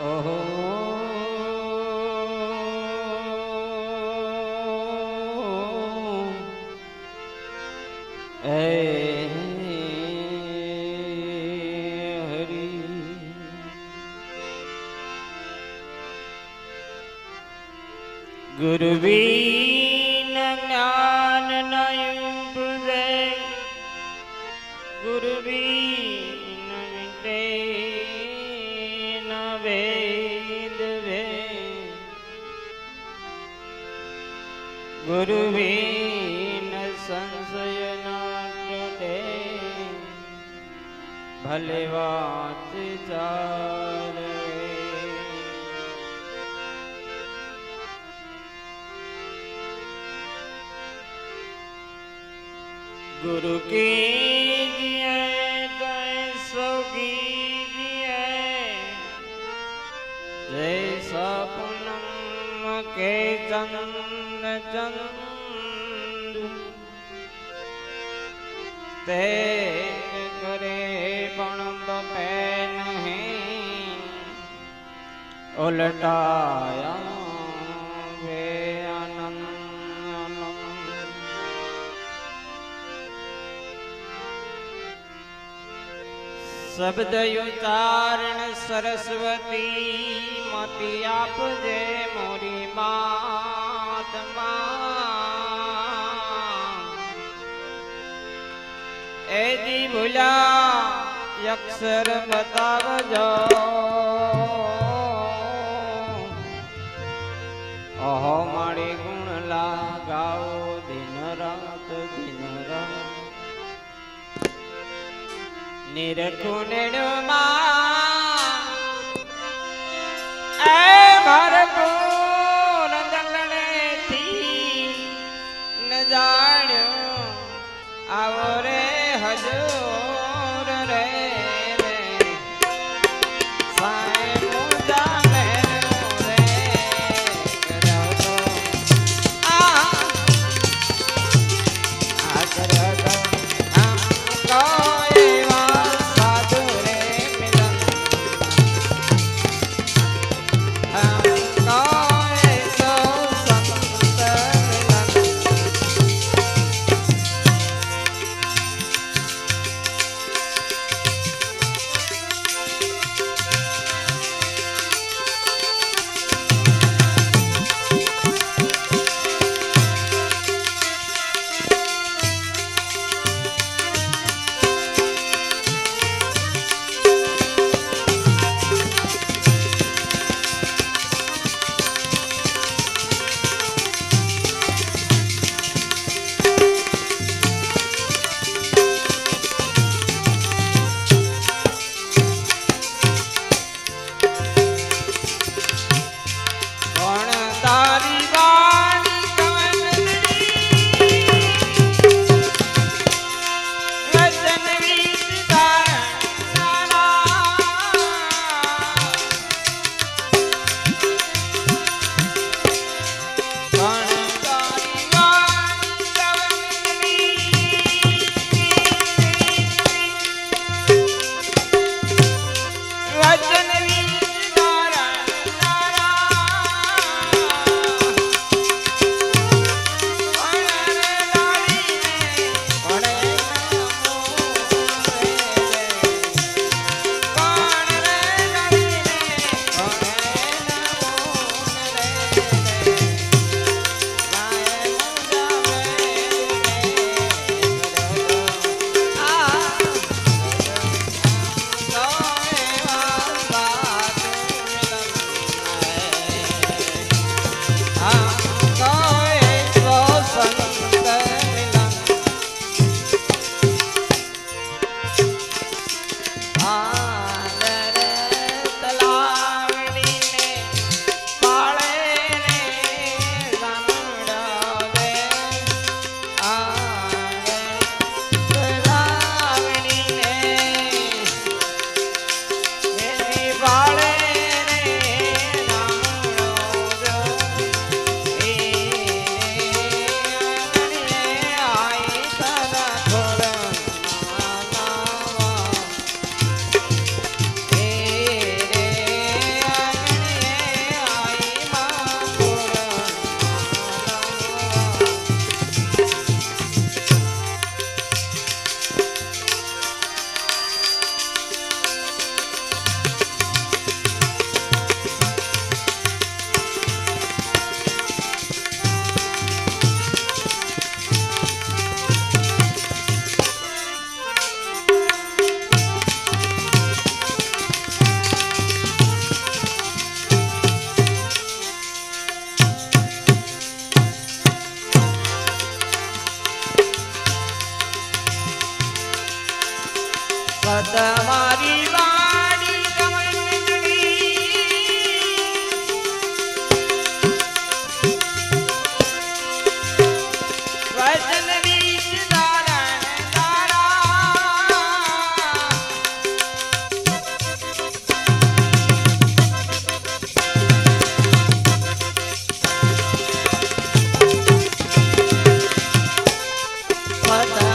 ઓહો એ લેવાચ ચારે ગુરુ કી જય સપનમ કે ચંદ ચંદ તે ગુણ બપે નહીં ઉલટાય શબ્દ ઉચ્ચારણ સરસ્વતી મતિ આપજે મોરી માતમા. એ જી ભૂલા અક્ષર બતાવજો. અહો મારી ગુણ લાગાઓ દિન રાત દિન રાત. નિરખુણમાં पता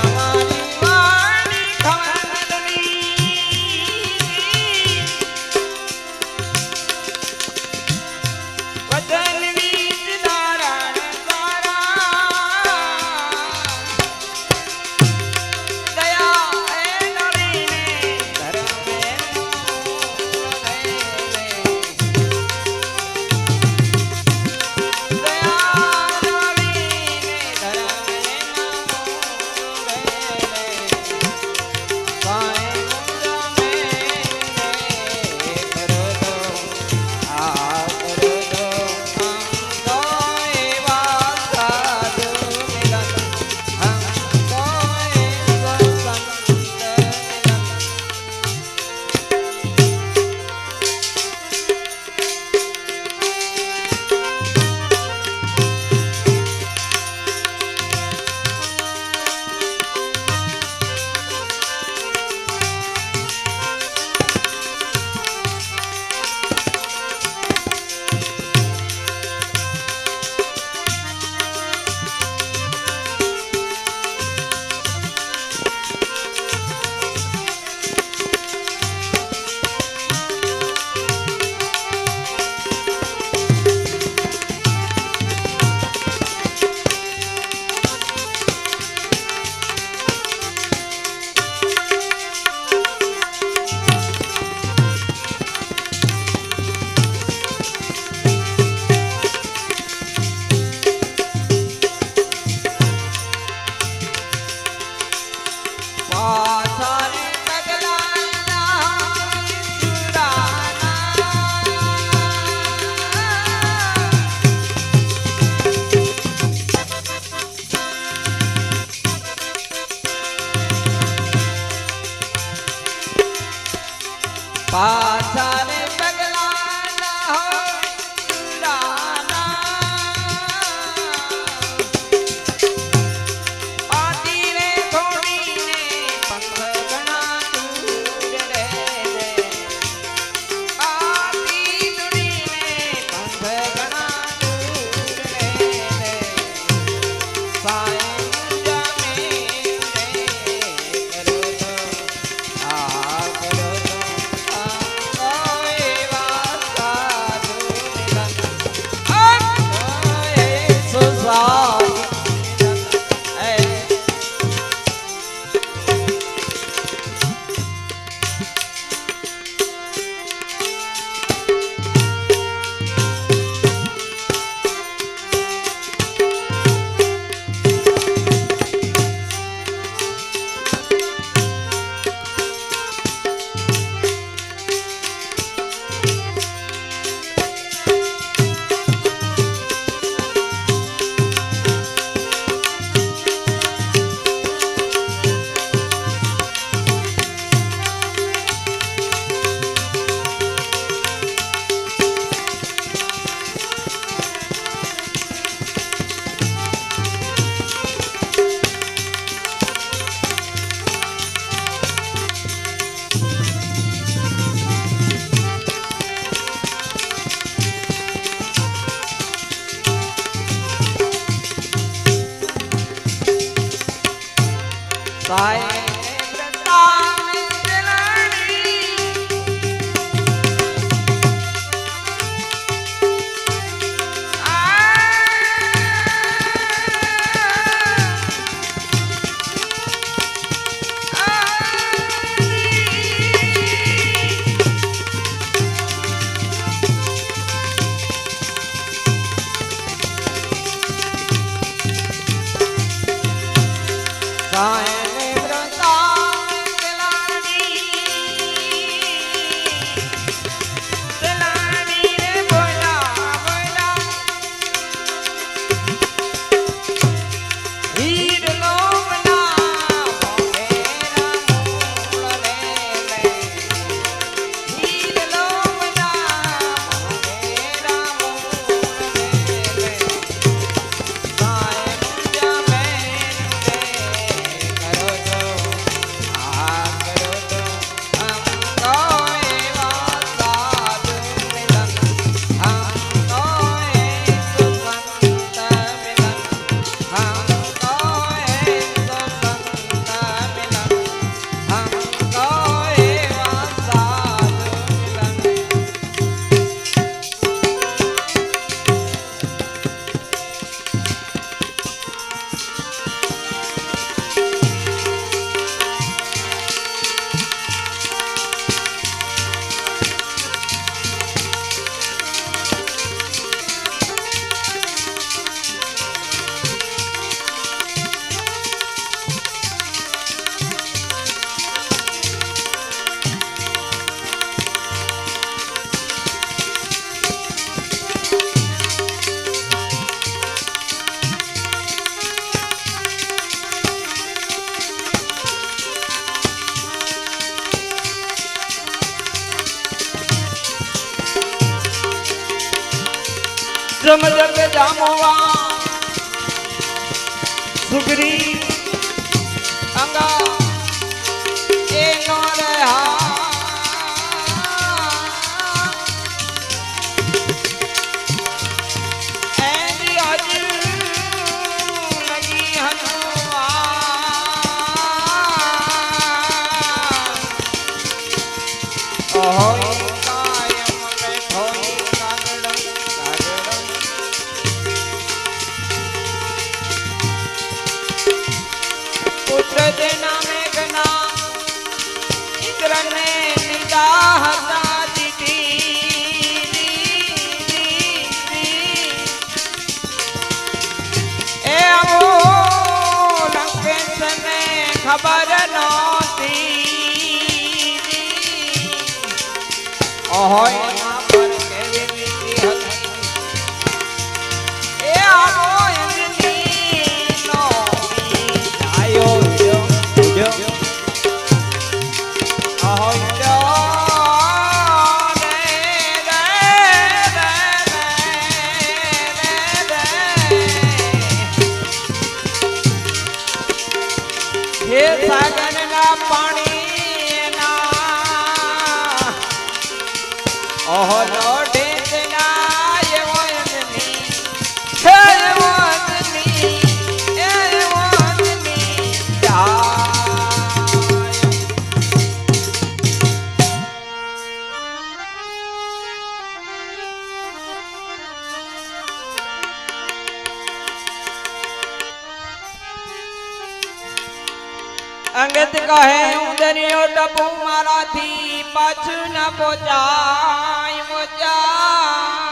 અંગત કહે ઉદરિયો ટપુ મારાથી પાછું ન પોચાય પોચાય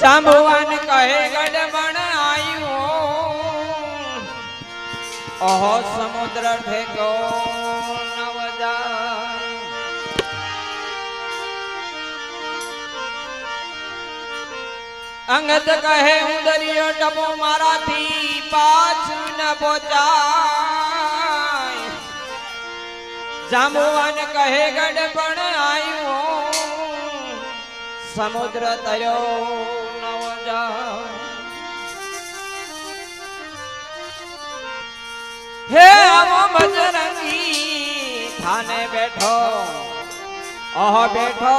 જાંબુવાન કહે ગડબણ આયું ઓહો સમુદ્ર ઠેકો અંગત કહે હું દરિયો ટપો મારાથી પાછું ન પોચાય. જાંબુવાન કહે ગડપણ આવ્યું સમુદ્ર તયો નવ હે આવો બજરંગી, થાને બેઠો અહ બેઠો.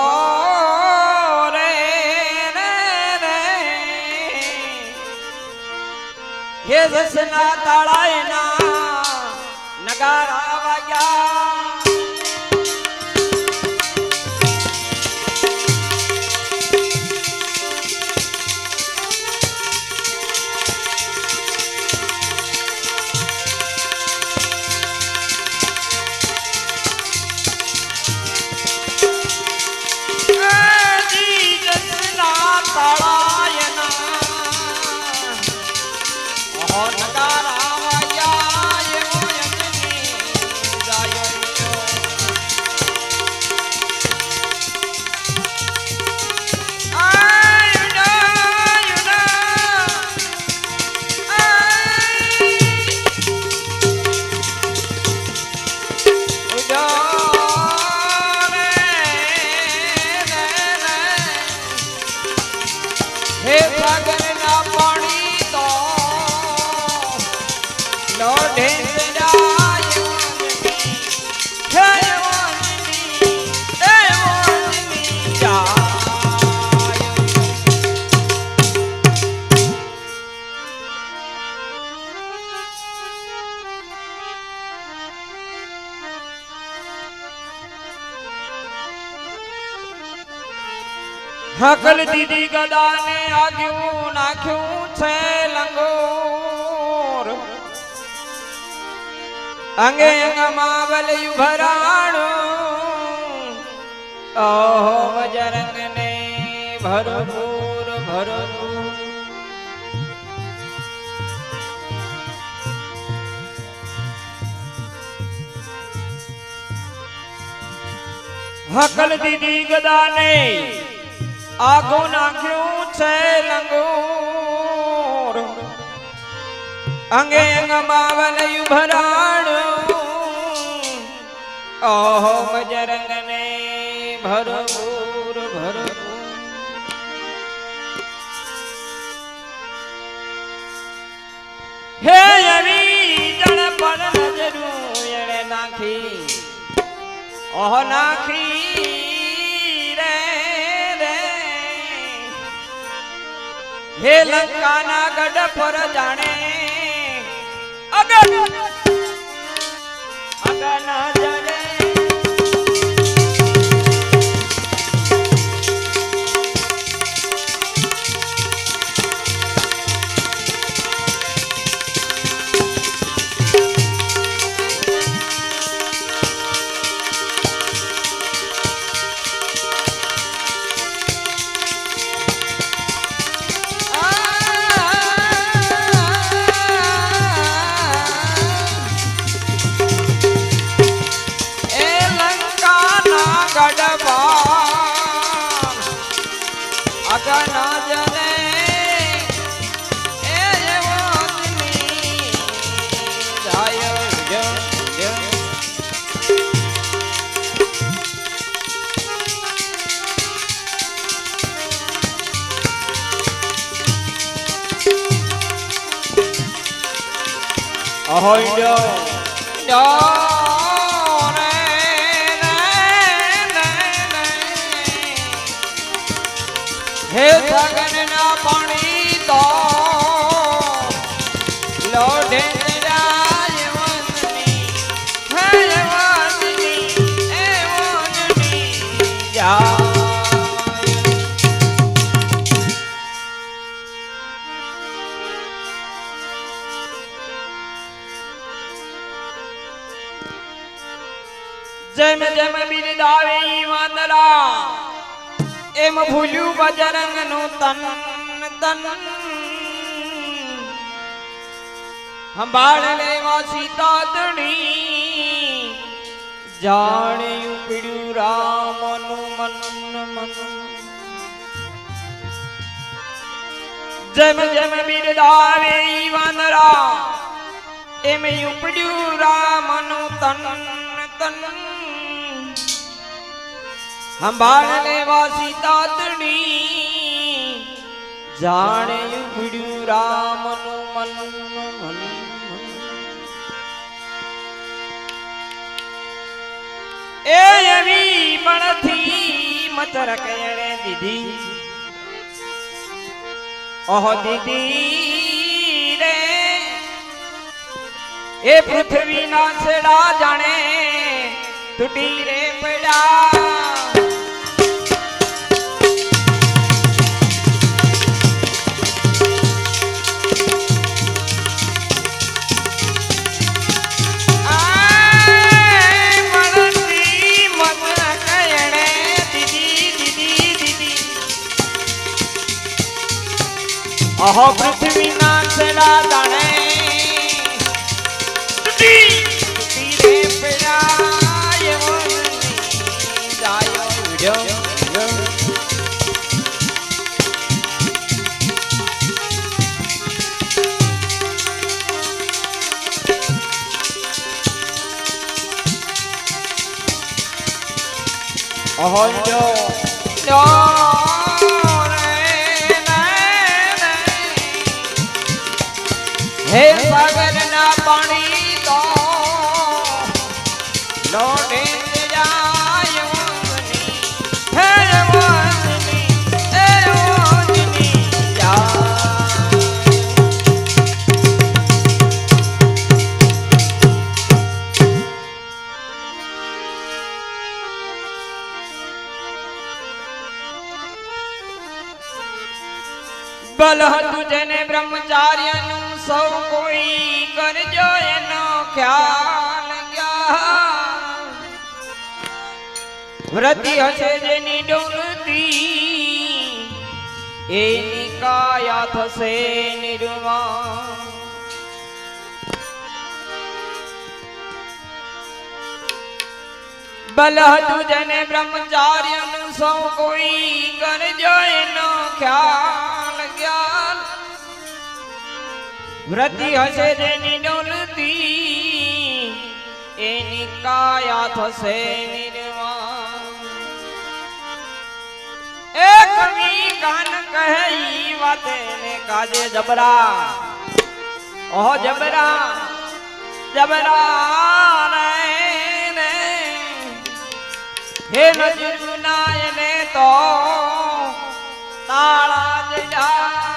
જસના તાળાયના નગારા વાગ્યા. હકલ દીદી ગદાને આગ્યું, નાખ્યું છે લંગોર. અંગે અંગમાં વલયું ભરાણું ઓહો વજરંગને ભરપૂર ભરપૂર. હકલ દીદી ગદાને આઘો નાખ્યું છે લંગોર. અંગે અંગ બાવલયું ભરાણું ઓહો, બજરંગને ભરપૂર ભરપૂર. હે અવી, જળ પર નજરું એણે નાખી. ઓહો, નાખી. હે લંકાના ગઢ પર જાણે અગન અગન જરે હે સગન ના પાણી તો લોઢે જેમ જેમ બિરદાવે વાંદરા એમ ભૂલ્યું બજરંગનું તન તન. સંભાળ લેવા સીતાતણી જાણે ઉપડ્યું રામનું મન મન જેમ જેમ બિરદાવે ઈ એમ ઉપડ્યું રામનું તન તન. સંભાળ લેવા સીતાતણી જાણે ઉપડ્યું રામનું મન એ એવી પણથી મચરક કેણે દીધી. ઓહ દીદી રે. એ પૃથ્વીના છેડા જાણે તૂટી રે પડ્યા. હે સાગર ના પાણી તો લોટે જાય હે વંદની એ વંદની જાય બલ બ્રહ્મચાર્યનું સૌ કોઈ કરજો એનો ખ્યાલ વ્રતિ હશે જેની ડોલતી એની કાયા થશે નિર્વાણ. બલ હતું જેને બ્રહ્મચાર્યનું સૌ કોઈ કરજો એનો ખ્યાલ વ્રતિ હશે જેની ડોલતી, એની કાયા થશે નિર્વાણ. એ કવિ ગાન કહે વાતે ને કાજે જબરા. ઓહ જબરા જબરા રે હે નજુનાય ને તો તાળા જડા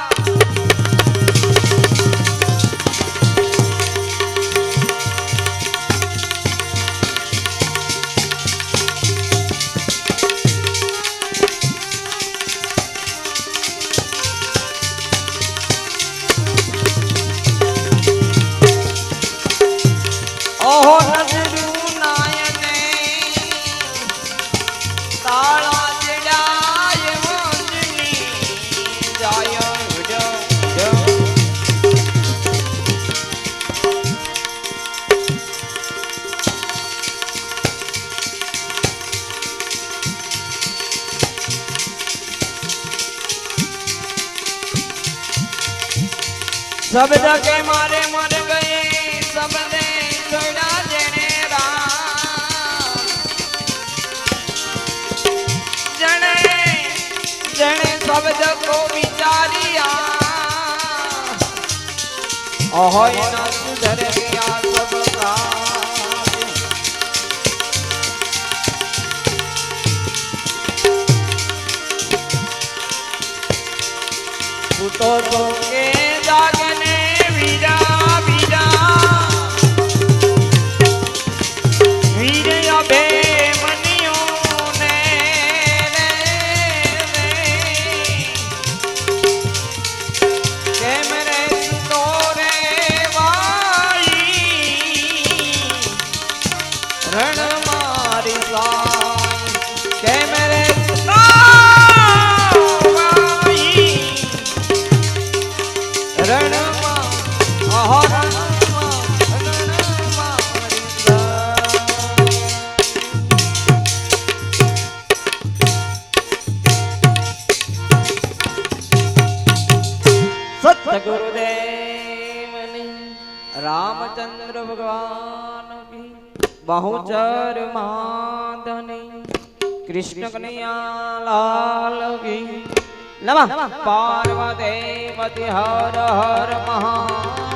હોય ન સુધરે આ સબ todo ઘણ મારી સા બહુચર માધની કૃષ્ણ કનૈયા લાલ કી નમઃ. પાર્વતી પતિ હર હર મહા